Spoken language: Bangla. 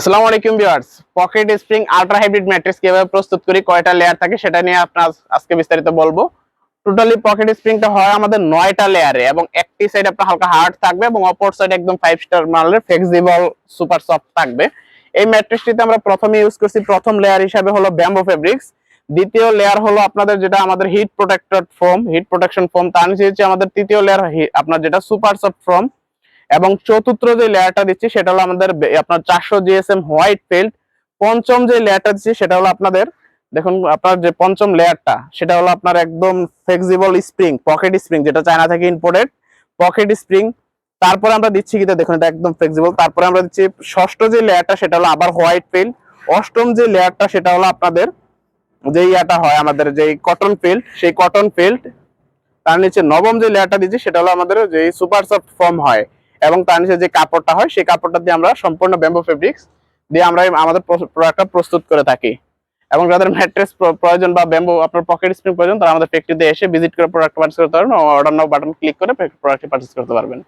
আসসালামু আলাইকুম viewers. Pocket spring ultra hybrid mattress কীভাবে প্রস্তুত করি, কয়টা লেয়ার থাকে সেটা নিয়ে আপনার আজকে বিস্তারিত বলব। টোটালি পকেট স্প্রিংটা হয় আমাদের নয়টা লেয়ারে এবং একটি সাইড আপনার হালকা হার্ড থাকবে এবং অপর সাইড একদম ফাইভ স্টার মালের ফ্লেক্সিবল সুপার সফট থাকবে। এই ম্যাট্রেসটিতে আমরা প্রথমে ইউজ করছি প্রথম লেয়ার হিসাবে হলো ব্যাম্বো ফেব্রিক্স দ্বিতীয় লেয়ার হলো আপনাদের যেটা আমাদের heat protected foam heat protection foam তার নিচে হচ্ছে আমাদের তৃতীয় লেয়ার আপনার যেটা সুপার সফট ফোম এবং চতুর্থ যে লেয়ারটা দিচ্ছি, সেটা হলো আমাদের আপনার চারশো জিএসএম হোয়াইট ফিল্ড। পঞ্চম যে লেয়ারটা দিচ্ছি, সেটা হলো আপনাদের, দেখুন, আপনার যে পঞ্চম লেয়ারটা, সেটা হলো আপনার একদম ফ্লেক্সিবল স্প্রিং পকেট স্প্রিং যেটা চায়না থেকে ইম্পোর্টেড পকেট স্প্রিং তারপরে আমরা দিচ্ছি কিন্তু দেখুন, এটা একদম ফ্লেক্সিবল তারপরে আমরা দিচ্ছি ষষ্ঠ যে লেয়ারটা, সেটা হলো আবার হোয়াইট ফিল্ড। অষ্টম যে লেয়ারটা, সেটা হলো আপনাদের যে ইয়াটা হয় আমাদের যে কটন ফিল্ড সেই কটন ফিল্ড তার নিচে নবম যে লেয়ারটা দিচ্ছি, সেটা হলো আমাদের যে সুপার সফট ফর্ম হয়। এবং তার নিচে যে কাপড়টা হয়, সেই কাপড়টা দিয়ে আমরা সম্পূর্ণ ব্যাম্বো ফেব্রিক্স দিয়ে আমরা আমাদের প্রোডাক্টটা প্রস্তুত করে থাকি। এবং যাদের ম্যাট্রেস প্রয়োজন বা ব্যাম্বো আপনার পকেট স্প্রিং প্রয়োজন, তারা আমাদের ফ্যাক্টরিতে এসে ভিজিট করে প্রোডাক্ট পার্চেস করতে পারবেন অর্ডার নাও বাটন ক্লিক করে প্রোডাক্টটি পার্চেস করতে পারবেন।